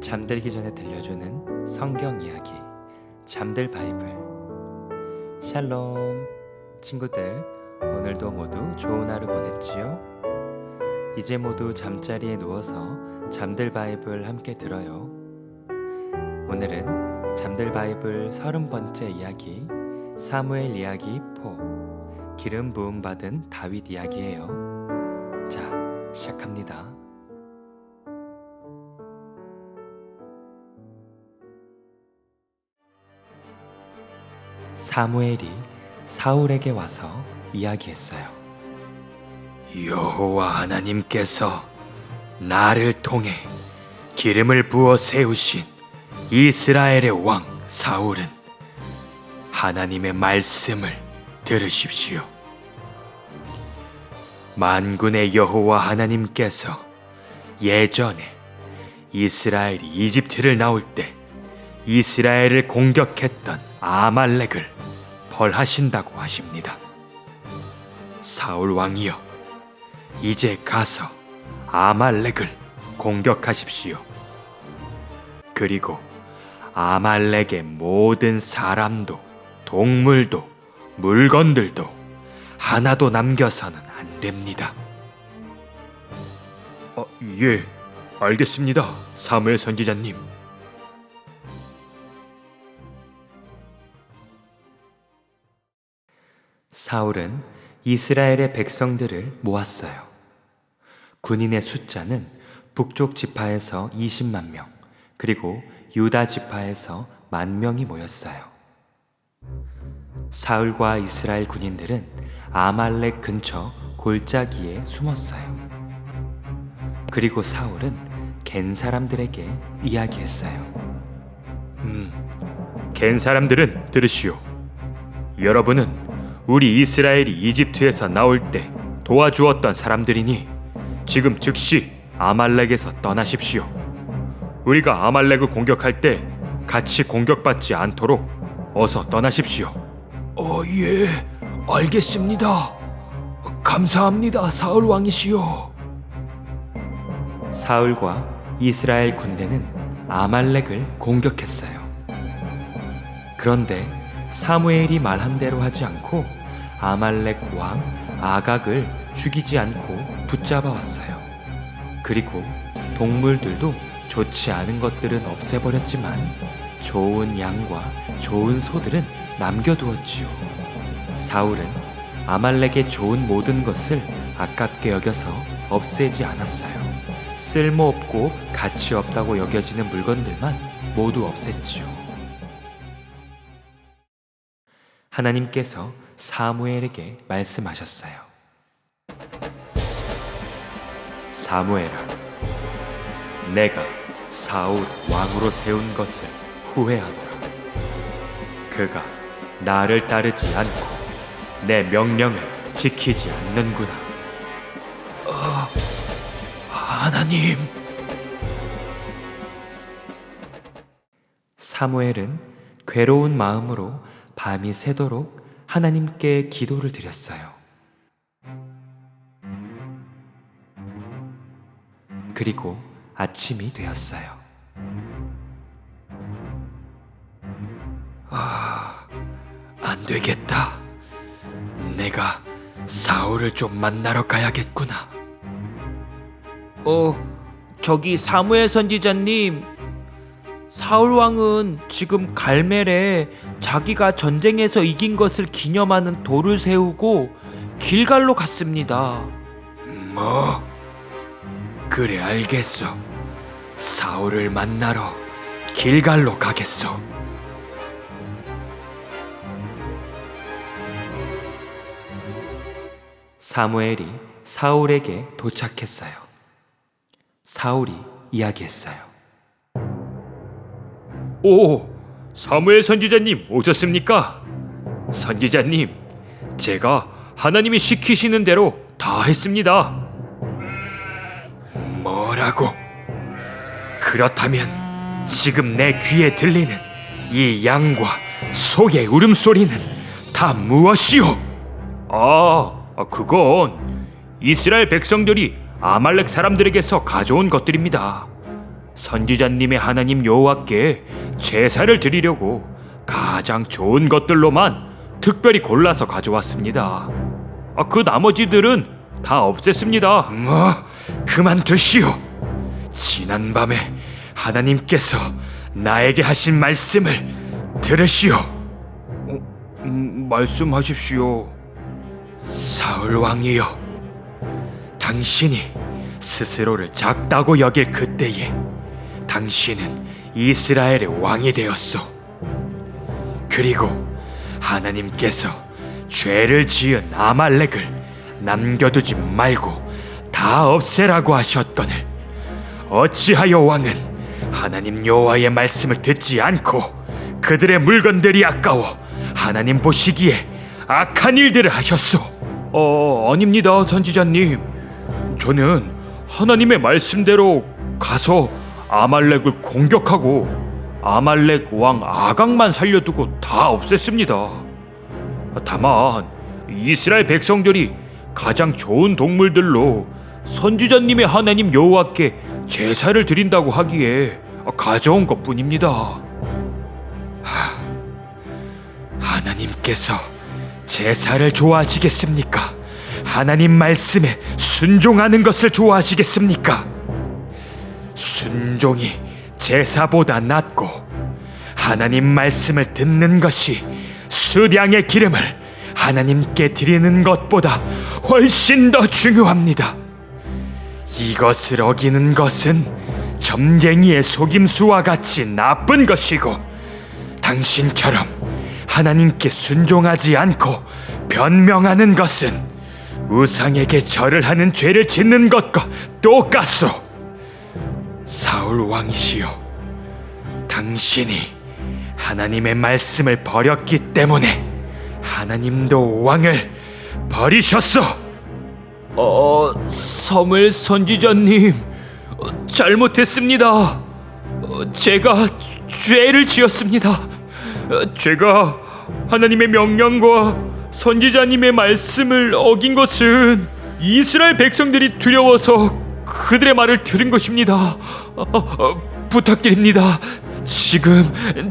잠들기 전에 들려주는 성경 이야기 잠들 바이블 샬롬 친구들 오늘도 모두 좋은 하루 보냈지요? 이제 모두 잠자리에 누워서 잠들 바이블 함께 들어요. 오늘은 잠들 바이블 서른 번째 이야기 사무엘 이야기 4 기름 부음 받은 다윗 이야기예요. 자, 시작합니다. 사무엘이 사울에게 와서 이야기했어요. 여호와 하나님께서 나를 통해 기름을 부어 세우신 이스라엘의 왕 사울은 하나님의 말씀을 들으십시오. 만군의 여호와 하나님께서 예전에 이스라엘이 이집트를 나올 때 이스라엘을 공격했던 아말렉을 벌하신다고 하십니다. 사울 왕이여, 이제 가서 아말렉을 공격하십시오. 그리고 아말렉의 모든 사람도 동물도 물건들도 하나도 남겨서는 안 됩니다. 어, 예, 알겠습니다. 사무엘 선지자님. 사울은 이스라엘의 백성들을 모았어요. 군인의 숫자는 북쪽 지파에서 20만 명, 그리고 유다 지파에서 만 명이 모였어요. 사울과 이스라엘 군인들은 아말렉 근처 골짜기에 숨었어요. 그리고 사울은 겐 사람들에게 이야기했어요. 음, 겐 사람들은 들으시오. 여러분은 우리 이스라엘이 이집트에서 나올 때 도와주었던 사람들이니 지금 즉시 아말렉에서 떠나십시오. 우리가 아말렉을 공격할 때 같이 공격받지 않도록 어서 떠나십시오. 어, 예, 알겠습니다. 감사합니다, 사울 왕이시오. 사울과 이스라엘 군대는 아말렉을 공격했어요. 그런데 사무엘이 말한 대로 하지 않고 아말렉 왕 아각을 죽이지 않고 붙잡아 왔어요. 그리고 동물들도 좋지 않은 것들은 없애버렸지만 좋은 양과 좋은 소들은 남겨두었지요. 사울은 아말렉의 좋은 모든 것을 아깝게 여겨서 없애지 않았어요. 쓸모없고 가치 없다고 여겨지는 물건들만 모두 없앴지요. 하나님께서 사무엘에게 말씀하셨어요. 사무엘아, 내가 사울 왕으로 세운 것을 후회하노라. 그가 나를 따르지 않고 내 명령을 지키지 않는구나. 하나님, 사무엘은 괴로운 마음으로 밤이 새도록 하나님께 기도를 드렸어요. 그리고 아침이 되었어요. 안 되겠다. 내가 사울을 좀 만나러 가야겠구나. 어, 저기 사무엘 선지자님, 사울 왕은 지금 갈멜에 자기가 전쟁에서 이긴 것을 기념하는 돌을 세우고 길갈로 갔습니다. 뭐? 그래 알겠소. 사울을 만나러 길갈로 가겠소. 사무엘이 사울에게 도착했어요. 사울이 이야기했어요. 오, 사무엘 선지자님 오셨습니까? 선지자님, 제가 하나님이 시키시는 대로 다 했습니다. 뭐라고? 그렇다면 지금 내 귀에 들리는 이 양과 소의 울음소리는 다 무엇이오? 아, 아, 그건 이스라엘 백성들이 아말렉 사람들에게서 가져온 것들입니다. 선지자님의 하나님 여호와께 제사를 드리려고 가장 좋은 것들로만 특별히 골라서 가져왔습니다. 아, 그 나머지들은 다 없앴습니다. 뭐 그만두시오. 지난 밤에 하나님께서 나에게 하신 말씀을 들으시오. 음, 말씀하십시오. 사울 왕이여, 당신이 스스로를 작다고 여길 그때에 당신은 이스라엘의 왕이 되었소. 그리고 하나님께서 죄를 지은 아말렉을 남겨두지 말고 다 없애라고 하셨거늘 어찌하여 왕은 하나님 여호와의 말씀을 듣지 않고 그들의 물건들이 아까워 하나님 보시기에 악한 일들을 하셨소? 어, 아닙니다, 선지자님. 저는 하나님의 말씀대로 가서 아말렉을 공격하고 아말렉 왕 아각만 살려두고 다 없앴습니다. 다만 이스라엘 백성들이 가장 좋은 동물들로 선지자님의 하나님 여호와께 제사를 드린다고 하기에 가져온 것뿐입니다. 하나님께서 제사를 좋아하시겠습니까? 하나님 말씀에 순종하는 것을 좋아하시겠습니까? 순종이 제사보다 낫고 하나님 말씀을 듣는 것이 수량의 기름을 하나님께 드리는 것보다 훨씬 더 중요합니다. 이것을 어기는 것은 점쟁이의 속임수와 같이 나쁜 것이고 당신처럼 하나님께 순종하지 않고 변명하는 것은 우상에게 절을 하는 죄를 짓는 것과 똑같소. 사울 왕이시여, 당신이 하나님의 말씀을 버렸기 때문에 하나님도 왕을 버리셨소. 어, 성을 선지자님, 어, 잘못했습니다. 어, 제가 죄를 지었습니다. 어, 제가 하나님의 명령과 선지자님의 말씀을 어긴 것은 이스라엘 백성들이 두려워서 그들의 말을 들은 것입니다. 어, 어, 부탁드립니다. 지금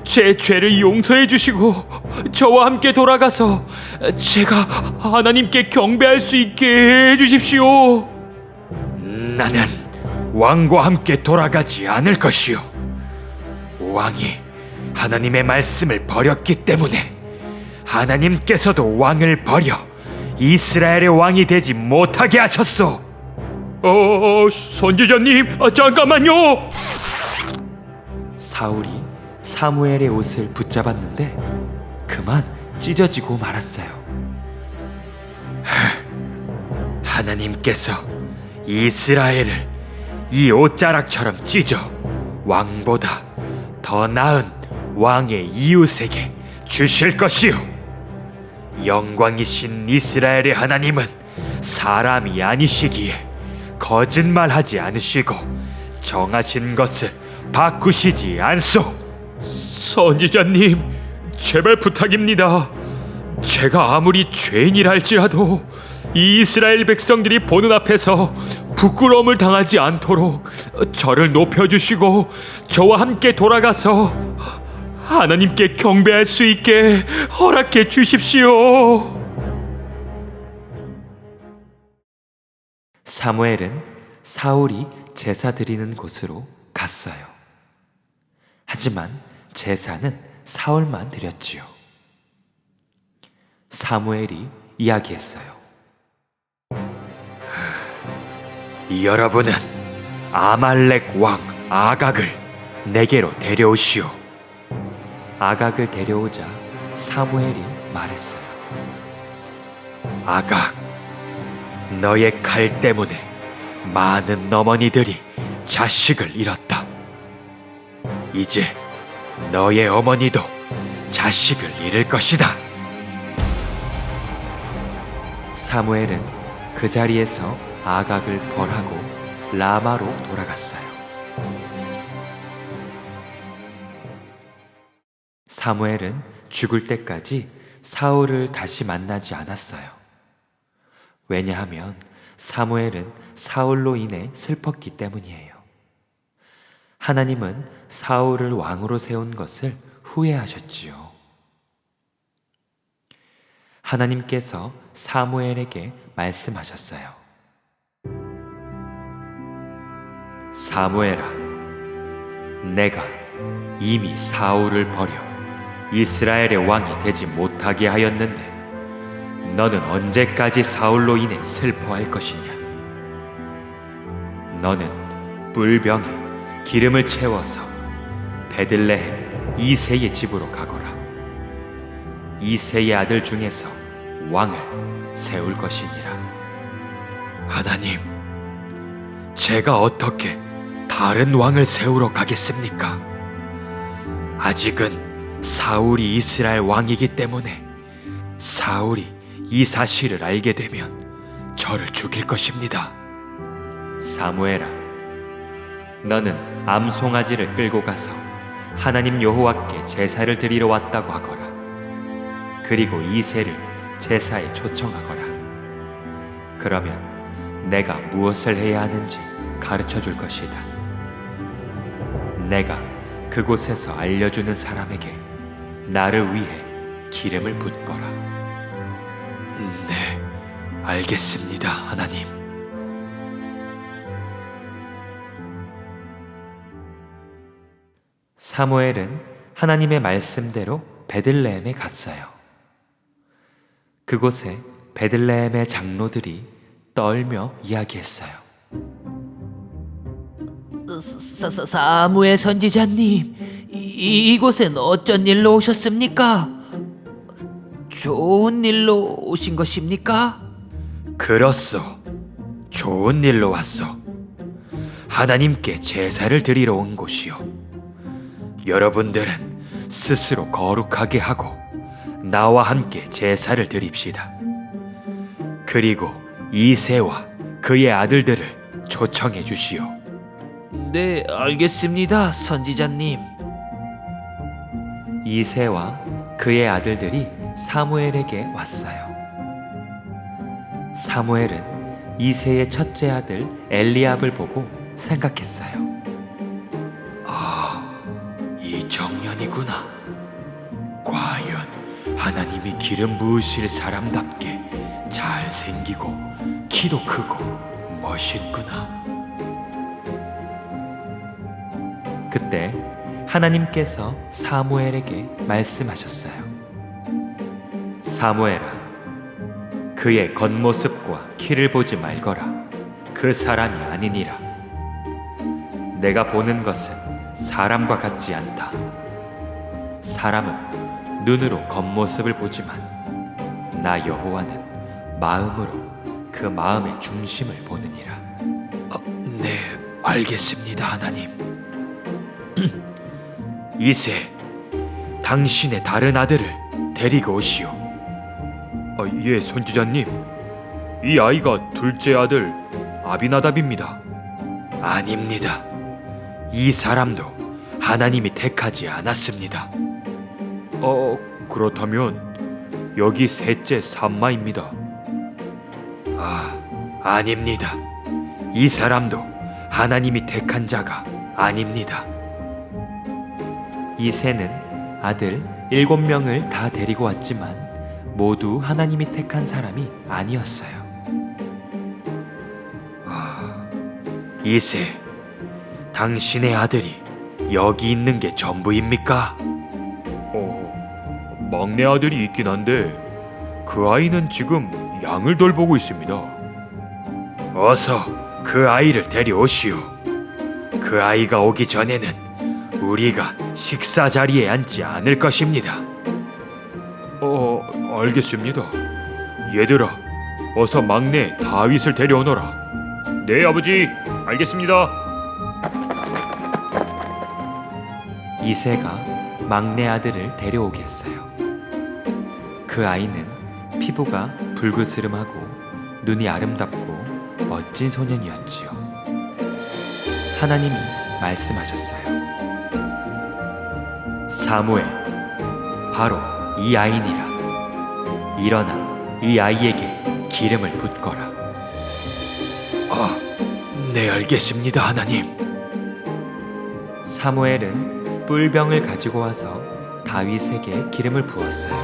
제 죄를 용서해 주시고 저와 함께 돌아가서 제가 하나님께 경배할 수 있게 해 주십시오. 나는 왕과 함께 돌아가지 않을 것이요. 왕이 하나님의 말씀을 버렸기 때문에 하나님께서도 왕을 버려 이스라엘의 왕이 되지 못하게 하셨소. 어, 선지자님, 아, 잠깐만요. 사울이 사무엘의 옷을 붙잡았는데 그만 찢어지고 말았어요. 하나님께서 이스라엘을 이 옷자락처럼 찢어 왕보다 더 나은 왕의 이웃에게 주실 것이요. 영광이신 이스라엘의 하나님은 사람이 아니시기에 거짓말하지 않으시고 정하신 것을 바꾸시지 않소. 선지자님, 제발 부탁입니다. 제가 아무리 죄인이라 할지라도 이 이스라엘 백성들이 보는 앞에서 부끄러움을 당하지 않도록 저를 높여주시고 저와 함께 돌아가서 하나님께 경배할 수 있게 허락해 주십시오. 사무엘은 사울이 제사 드리는 곳으로 갔어요. 하지만 제사는 사울만 드렸지요. 사무엘이 이야기했어요. 여러분은 아말렉 왕 아각을 내게로 데려오시오. 아각을 데려오자 사무엘이 말했어요. 아각, 너의 칼 때문에 많은 어머니들이 자식을 잃었다. 이제 너의 어머니도 자식을 잃을 것이다. 사무엘은 그 자리에서 아각을 벌하고 라마로 돌아갔어요. 사무엘은 죽을 때까지 사울을 다시 만나지 않았어요. 왜냐하면 사무엘은 사울로 인해 슬펐기 때문이에요. 하나님은 사울을 왕으로 세운 것을 후회하셨지요. 하나님께서 사무엘에게 말씀하셨어요. 사무엘아, 내가 이미 사울을 버려 이스라엘의 왕이 되지 못하게 하였는데 너는 언제까지 사울로 인해 슬퍼할 것이냐? 너는 뿔병에 기름을 채워서 베들레헴 이세의 집으로 가거라. 이세의 아들 중에서 왕을 세울 것이니라. 하나님, 제가 어떻게 다른 왕을 세우러 가겠습니까? 아직은 사울이 이스라엘 왕이기 때문에 사울이 이 사실을 알게 되면 저를 죽일 것입니다. 사무엘아, 너는 암송아지를 끌고 가서 하나님 여호와께 제사를 드리러 왔다고 하거라. 그리고 이세를 제사에 초청하거라. 그러면 내가 무엇을 해야 하는지 가르쳐 줄 것이다. 내가 그곳에서 알려주는 사람에게 나를 위해 기름을 붓거라. 네, 알겠습니다, 하나님. 사무엘은 하나님의 말씀대로 베들레헴에 갔어요. 그곳에 베들레헴의 장로들이 떨며 이야기했어요. 사, 사, 사무엘 선지자님, 이, 이곳엔 어쩐 일로 오셨습니까? 좋은 일로 오신 것입니까? 그렇소. 좋은 일로 왔소. 하나님께 제사를 드리러 온 곳이요. 여러분들은 스스로 거룩하게 하고 나와 함께 제사를 드립시다. 그리고 이세와 그의 아들들을 초청해 주시오. 네, 알겠습니다, 선지자님. 이세와 그의 아들들이 사무엘에게 왔어요. 사무엘은 이세의 첫째 아들 엘리압을 보고 생각했어요. 아, 이 정년이구나. 과연 하나님이 기름 부으실 사람답게 잘생기고 키도 크고 멋있구나. 그때 하나님께서 사무엘에게 말씀하셨어요. 사무엘아, 그의 겉모습과 키를 보지 말거라. 그 사람이 아니니라. 내가 보는 것은 사람과 같지 않다. 사람은 눈으로 겉모습을 보지만 나 여호와는 마음으로 그 마음의 중심을 보느니라. 어, 네, 알겠습니다, 하나님. 이세, 당신의 다른 아들을 데리고 오시오. 아, 예, 선지자님. 이 아이가 둘째 아들 아비나답입니다. 아닙니다. 이 사람도 하나님이 택하지 않았습니다. 어, 그렇다면 여기 셋째 삼마입니다. 아, 아닙니다. 이 사람도 하나님이 택한 자가 아닙니다. 이 새는 아들 일곱 명을 다 데리고 왔지만 모두 하나님이 택한 사람이 아니었어요. 이세, 당신의 아들이 여기 있는 게 전부입니까? 어, 막내 아들이 있긴 한데 그 아이는 지금 양을 돌보고 있습니다. 어서 그 아이를 데려오시오. 그 아이가 오기 전에는 우리가 식사 자리에 앉지 않을 것입니다. 어, 알겠습니다. 얘들아, 어서 막내 다윗을 데려오너라. 네, 아버지. 알겠습니다. 이새가 막내 아들을 데려오겠어요. 그 아이는 피부가 붉으스름하고 눈이 아름답고 멋진 소년이었지요. 하나님이 말씀하셨어요. 사무엘, 바로 이 아이니라. 일어나 이 아이에게 기름을 붓거라. 아, 네, 알겠습니다, 하나님. 사무엘은 뿔병을 가지고 와서 다윗에게 기름을 부었어요.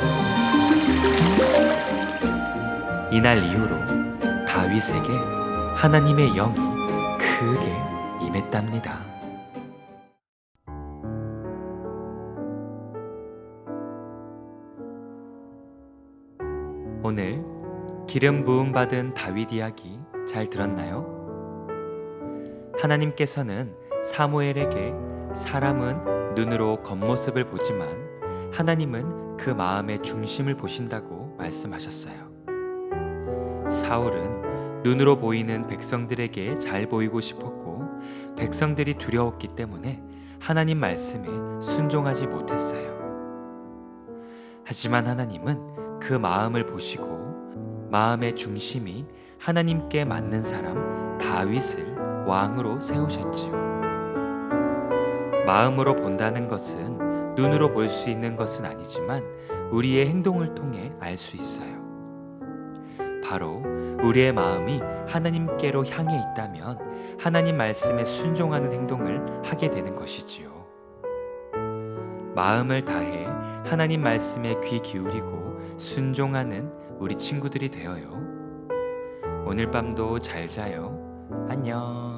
이날 이후로 다윗에게 하나님의 영이 크게 임했답니다. 오늘 기름 부음 받은 다윗 이야기 잘 들었나요? 하나님께서는 사무엘에게 사람은 눈으로 겉모습을 보지만 하나님은 그 마음의 중심을 보신다고 말씀하셨어요. 사울은 눈으로 보이는 백성들에게 잘 보이고 싶었고 백성들이 두려웠기 때문에 하나님 말씀에 순종하지 못했어요. 하지만 하나님은 그 마음을 보시고 마음의 중심이 하나님께 맞는 사람 다윗을 왕으로 세우셨지요. 마음으로 본다는 것은 눈으로 볼 수 있는 것은 아니지만 우리의 행동을 통해 알 수 있어요. 바로 우리의 마음이 하나님께로 향해 있다면 하나님 말씀에 순종하는 행동을 하게 되는 것이지요. 마음을 다해 하나님 말씀에 귀 기울이고 순종하는 우리 친구들이 되어요. 오늘 밤도 잘 자요. 안녕.